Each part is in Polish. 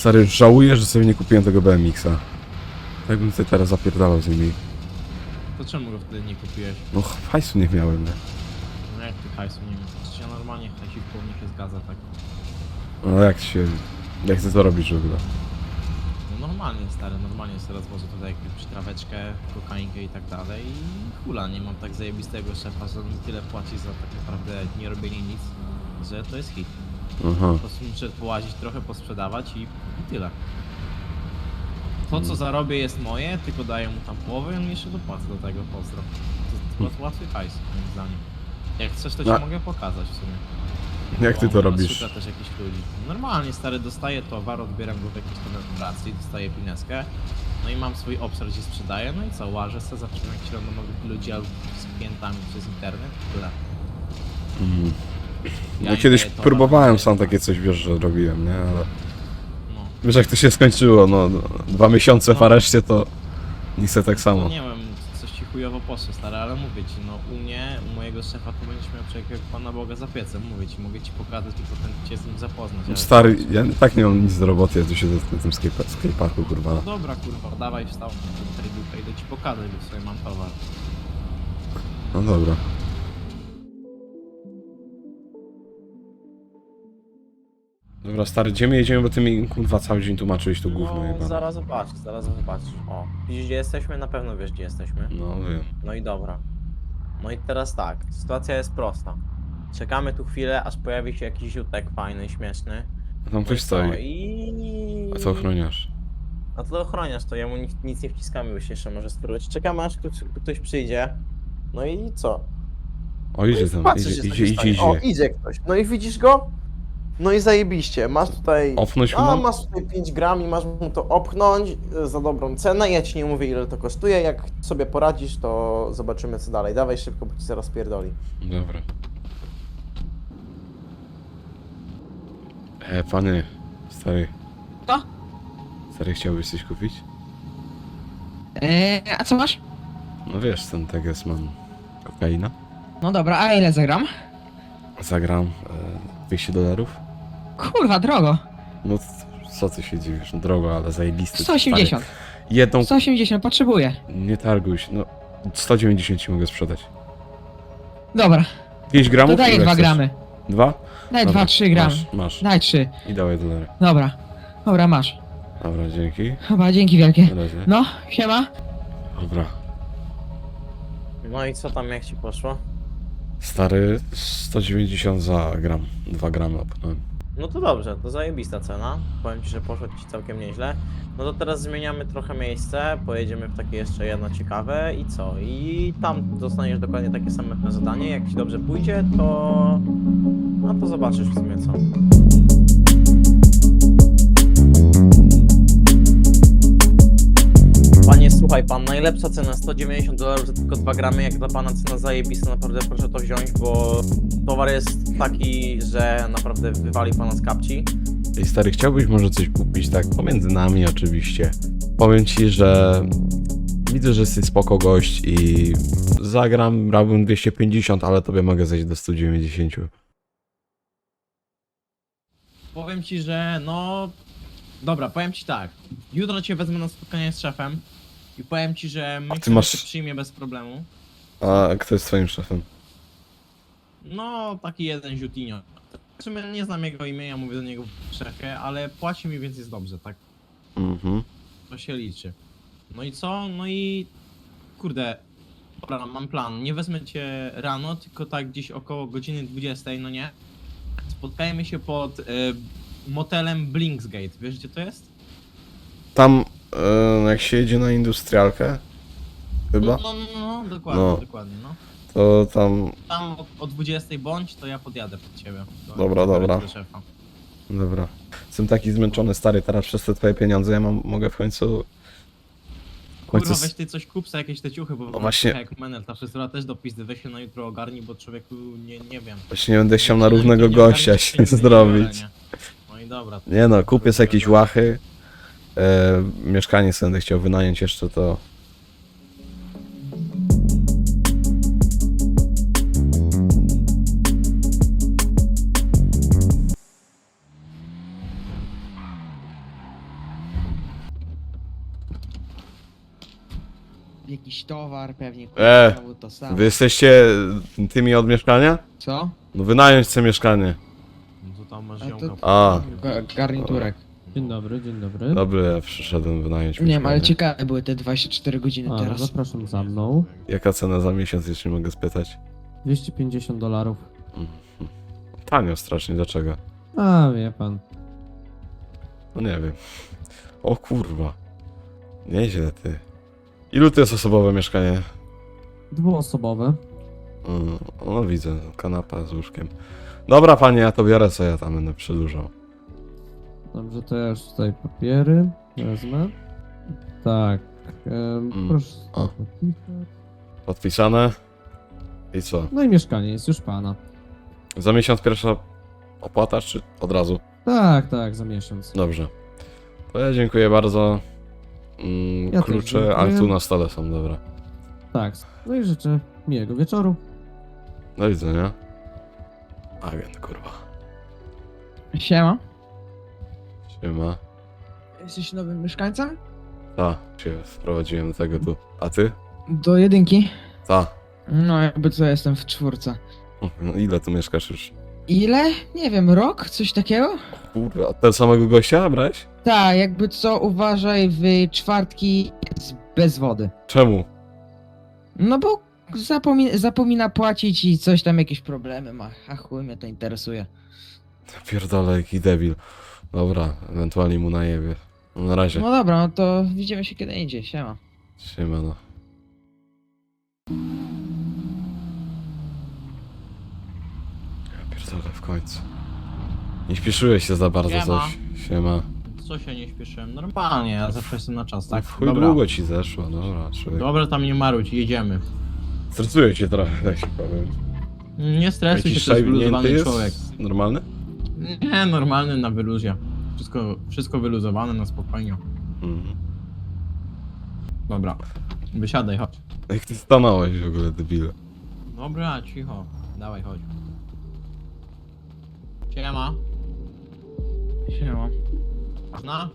Stary, żałuję, że sobie nie kupiłem tego BMX-a. Tak bym sobie teraz zapierdalał z nimi. To czemu go wtedy nie kupiłeś? No hajsu nie miałem, nie? No jak ty hajsu nie. Przecież ja normalnie hajsik po mnie się zgadza tak. No jak się... Jak chcę to robić w ogóle? No normalnie stary, normalnie sobie rozwożę tutaj jakąś traweczkę, kokainkę i tak dalej i hula, nie mam tak zajebistego szefa, że on mi tyle płaci za tak naprawdę nie robienie nic, że to jest hit. Aha. Po prostu muszę połazić trochę, posprzedawać i, i tyle. To co zarobię jest moje, tylko daję mu tam połowę i on mi jeszcze dopłaca do tego, pozdro. To jest łatwy hajs, moim zdaniem. Jak chcesz, to ci No. mogę pokazać w sumie. Jak ty to robisz? szuka też jakichś ludzi. Normalnie, stary, dostaję towar, odbieram go w jakiejś tam restauracji, dostaję pineskę, no i mam swój obszar, gdzie sprzedaję, no i co, łażę se, zaczynam jakichś randomowych ludzi albo z klientami przez internet, tyle. Mhm. Ja im kiedyś daję towar, próbowałem sam takie coś, wiesz, że robiłem, nie? Ale... No. Wiesz jak to się skończyło, no... no, Dwa miesiące w areszcie to... Niestety tak No samo. nie wiem, coś ci chujowo poszło, stary, ale mówię ci, no u mnie, u mojego szefa to będziesz miał człowieka jak Pana Boga za piecem, mówię ci, mogę ci pokazać i potem cię z nim zapoznać, ale... Stary, ja tak nie mam nic do roboty, ja tu siedzę w tym skate- skateparku, kurwa. No dobra, kurwa, dawaj wstał tej dupy, idę ci pokazać, bo sobie mam towar. No dobra. Dobra, stary, gdzie my jedziemy, bo ty mi kurwa cały dzień tłumaczyłeś tu gówno No, jebane. zaraz zobaczysz, zaraz zobaczysz. O, widzisz gdzie jesteśmy? Na pewno wiesz gdzie jesteśmy. No wiem. No i dobra. No i teraz tak, sytuacja jest prosta. Czekamy tu chwilę, aż pojawi się jakiś ziutek fajny, śmieszny. A tam No ktoś co? stoi. I... A co ochroniarz? A to ochroniarz, to jemu nic, nic nie wciskamy, się jeszcze może spróbować. Czekamy aż ktoś, ktoś przyjdzie. No i co? O, idzie tam, Patrzysz, idzie, jest idzie, taki idzie, stoi. O, idzie. idzie ktoś. No i widzisz go? No i zajebiście, masz tutaj... Opnąć mu A, mam? masz tutaj 5 gram i masz mu to opchnąć y, za dobrą cenę. Ja ci nie mówię ile to kosztuje. Jak sobie poradzisz, to zobaczymy co dalej. Dawaj szybko, bo ci zaraz pierdoli. Dobra. E, panie, stary. Co? Stary, chciałbyś coś kupić? Eee, a co masz? No wiesz, ten teges mam kokaina. No dobra, a ile zagram? Zagram e, 200 dolarów. Kurwa, drogo. No co ty się dziwisz? No drogo, ale zajebisty. 180. Stary. Jedną... 180, potrzebuję. Nie targuj się, no 190 ci mogę sprzedać. Dobra, 5 gramów? to daję Ile 2 chcesz? gramy. Dwa? Daj Dobra, 2-3 gramy. Masz, masz. Daj 3. I dawaj dolary. Dobra. Dobra, masz. Dobra, dzięki. Chyba, dzięki wielkie. Na razie. No, siema. Dobra. No i co tam, jak ci poszło? Stary, 190 za gram. 2 gramy opnąłem. No to dobrze, to zajebista cena. Powiem ci, że poszło ci całkiem nieźle. No to teraz zmieniamy trochę miejsce, pojedziemy w takie jeszcze jedno ciekawe i co? I tam dostaniesz dokładnie takie same zadanie. Jak ci dobrze pójdzie, to... No to zobaczysz w sumie co. Panie, słuchaj pan, najlepsza cena 190 dolarów za tylko 2 gramy. Jak dla pana cena zajebista, naprawdę proszę to wziąć, bo towar jest taki, że naprawdę wywali pana z kapci. Ej stary, chciałbyś może coś kupić tak pomiędzy nami oczywiście. Powiem ci, że widzę, że jesteś spoko gość i zagram, brałbym 250, ale tobie mogę zejść do 190. Powiem ci, że no... Dobra, powiem ci tak. Jutro cię wezmę na spotkanie z szefem i powiem ci, że A myślę, ty masz- że cię przyjmie bez problemu. A kto jest twoim szefem? No, taki jeden ziutinio. W sumie nie znam jego imienia, mówię do niego szefie, ale płaci mi, więc jest dobrze, tak? Mhm. To się liczy. No i co? No i... Kurde, dobra, mam plan. Nie wezmę cię rano, tylko tak gdzieś około godziny 20, no nie? Spotkajmy się pod e, motelem Blinksgate. Wiesz gdzie to jest? Tam, e, jak się jedzie na industrialkę, chyba, No, no, no, no dokładnie, No. dokładnie, no. To tam, Tam o, o 20 bądź, to ja podjadę pod ciebie. Do- Dobra, do dobra. do szefa. dobra. Jestem taki zmęczony, stary, teraz przez te twoje pieniądze ja mam, mogę w końcu końcu Kurwa, s- weź ty coś kup sobie jakieś te ciuchy, bo No właśnie- jak menel, ta fryzura też do pizdy, weź się na jutro ogarnij, bo człowieku, nie, nie wiem. Właśnie nie będę chciał na równego to nie gościa się to zrobić. nie? No i dobra. Nie no, kupię sobie jakieś łachy. E, mieszkanie sobie będę chciał wynająć jeszcze to. Jakiś towar pewnie. E, znowu to samo. Wy jesteście tymi od mieszkania? Co? No wynająć sobie mieszkanie. No to tam masz A ziomka. to- A, Ga- Garniturek. Dzień dobry, dzień dobry. dobry, ja przyszedłem wynająć Nie wiem, ale mieszkanie. ciekawe były te 24 godziny A, teraz. zapraszam za mną. Jaka cena za miesiąc, jeśli mogę spytać? 250 dolarów. Tanio strasznie, dlaczego? A, wie pan. No nie wiem. O kurwa. Nieźle ty. Ilu to jest osobowe mieszkanie? Dwuosobowe. Mm, No widzę, kanapa z łóżkiem. Dobra panie, ja to biorę co ja tam będę przedłużał. Dobrze, to ja już tutaj papiery wezmę. Tak. em, proszę. o. podpisać. Podpisane. I co? No i mieszkanie jest już pana. Za miesiąc pierwsza opłata, czy od razu? Tak, tak, za miesiąc. Dobrze. To ja dziękuję bardzo. Mm, Ja też klucze, dziękuję. ale tu na stole są, dobra. Tak. No i życzę miłego wieczoru. Do widzenia. Agent, kurwa. Siema. Siema. Jesteś nowym mieszkańcem? Ta, się wprowadziłem do tego tu. A ty? Do jedynki. Ta. No jakby co, jestem w czwórce. No, ile tu mieszkasz już? Ile? Nie wiem, rok? Coś takiego? Kurwa, ten samego gościa brałeś? Tak, jakby co, uważaj, w czwartki jest bez wody. Czemu? No bo zapomina, zapomina płacić i coś tam, jakieś problemy ma. A chuj mnie to interesuje. Pierdolę, jaki debil. Dobra, ewentualnie mu najebie. No, na razie. No dobra, no to widzimy się kiedy indziej, siema. Siema, pierdolę, w końcu. Nie śpieszyłeś się za bardzo Siema. coś. Siema. Co się nie śpieszyłem? Normalnie, ja zawsze jestem na czas, tak? W chuj długo ci zeszło, dobra, człowiek. Dobra, tam nie maruć, jedziemy. Stresuję cię trochę, tak się powiem. Nie stresuj Jakiś się, to jest szajbnięty wyluzowany jest? człowiek. Normalny? Nie, normalny na wyluzie. Wszystko, wszystko wyluzowane na spokojnie. Mhm. Dobra, wysiadaj, chodź. Jak ty stanąłeś w ogóle, debil? Dobra, cicho. Dawaj, chodź. Siema. Siema. Zna?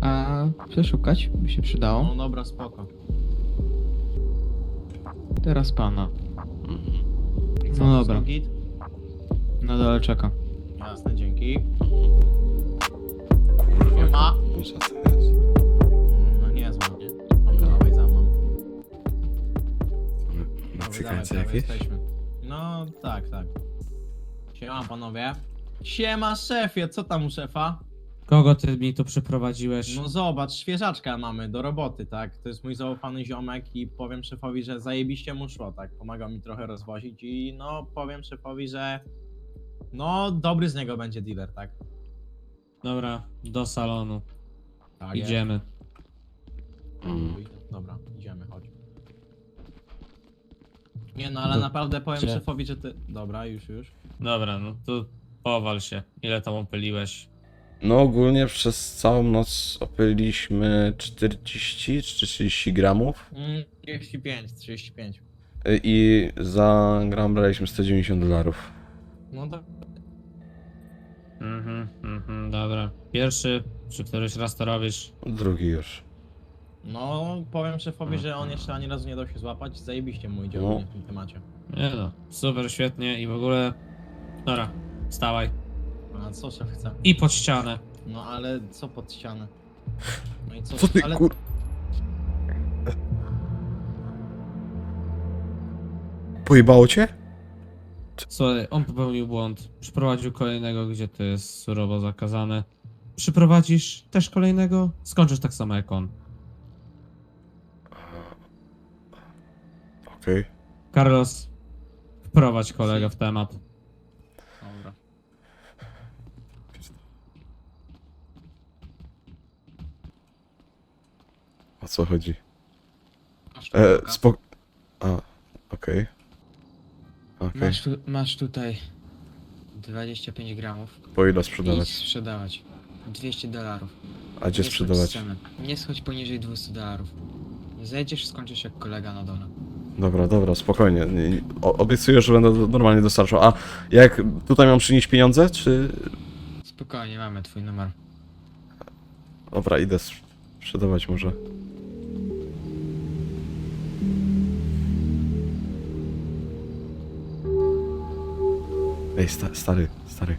A przeszukać by się przydało. No dobra, spoko. Teraz pana. I co, No wszystko dobra. Git? Na dole czeka. Jasne, dzięki. Siema. Muszę. No nie zła, nie? Dobra, dawaj za mną. Dobra, Meksykańcy dawaj, jakieś? jesteśmy. No, tak, tak. Siema, panowie. Siema, szefie, co tam u szefa? Kogo ty mi tu przyprowadziłeś? No zobacz, świeżaczka mamy do roboty, tak? To jest mój zaufany ziomek i powiem szefowi, że zajebiście mu szło, tak? Pomagał mi trochę rozwozić i no powiem szefowi, że no dobry z niego będzie dealer, tak? Dobra, do salonu. tak Idziemy. Mm. Dobra, idziemy, chodź. Nie no, ale naprawdę powiem Gdzie? szefowi, że ty... Dobra, już, już. Dobra, no to powal się. Ile tam opyliłeś? No ogólnie przez całą noc opyliliśmy 40 czy 30 gramów Mm, 35, 35. y, i za gram braliśmy 190 dolarów. No to Mhm, mhm, dobra. Pierwszy, czy któryś raz to robisz? Drugi już. No, powiem szefowi, że on jeszcze ani razu nie dał się złapać. Zajebiście mu idzie No. w tym temacie. Nie no, super, świetnie i w ogóle... Dobra, stawaj. A co szef chce? I pod ścianę. No ale co pod ścianę? No i co? Co ty ale... kur... Pojebało cię? Słuchaj, on popełnił błąd. Przyprowadził kolejnego, gdzie to jest surowo zakazane. Przyprowadzisz też kolejnego, skończysz tak samo jak on. Okej. Carlos, wprowadź kolegę w temat. Dobra. O co chodzi? Masz, E, pudełka. spok... A, okej. Okej. masz, tu, masz tutaj 25 gramów. Po ile I sprzedawać? sprzedawać. 200 dolarów. A gdzie Nie schodź z sprzedawać? ceny. Nie schodź poniżej 200 dolarów. Zejdziesz, skończysz jak kolega na dole. Dobra, dobra, spokojnie. Nie- nie- o- Obiecuję, że będę normalnie dostarczał. A jak tutaj mam przynieść pieniądze, czy... Spokojnie, mamy twój numer. Dobra, idę sprzedawać może. Ej, sta stary, stary.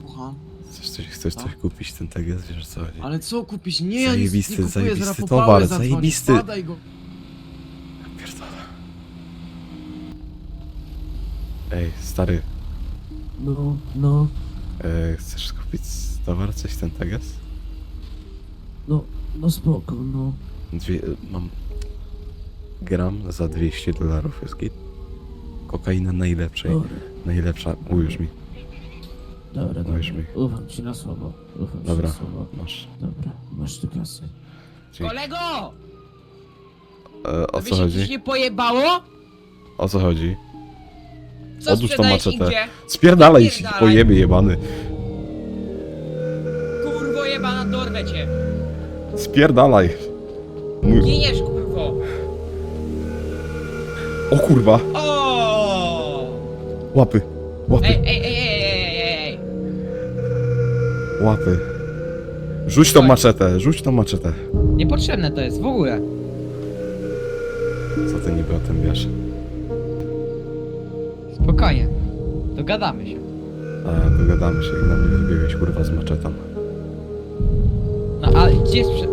Słucham. Chcesz coś, chcesz Co? coś kupić, ten teges, wiesz o co chodzi? Ale co kupić? Nie, ja nic Zajebisty, nie kupuję, zajebisty zaraz towar, zadzwonię, zajebisty. Spadaj go. Pierdolę. Ej, stary, No, no, e, chcesz kupić towar, coś ten teges? no, no spoko, no. Dwie, mam gram za 200 dolarów jest git. Kokaina najlepszej, Dobra, najlepsza, uwierz mi, dobra, dobra. mi. Ufam ci na słowo, ufam Dobra. ci na słowo. masz. Dobra, masz tu kasy. Dzięki. Kolego! E, o Tobie co się chodzi? nie pojebało? O co chodzi? Co Odłóż tą sprzedajesz maczetę. indzie? Spierdalaj, Spierdalaj. pojeby jebany. Kurwo jebana, dorwę cię! Spierdalaj. Mój... Giniesz, kurwo! O kurwa! Łapy, łapy, Ej, ej, ej, ej, ej, ej, ej! łapy. Rzuć tą Chodź. maczetę, rzuć tą maczetę. Niepotrzebne to jest w ogóle. Co ty niby o tym wiesz? Spokojnie. Dogadamy się. A, dogadamy się, jak na mnie wybiegłeś kurwa z maczetą. No ale gdzie sprze... Co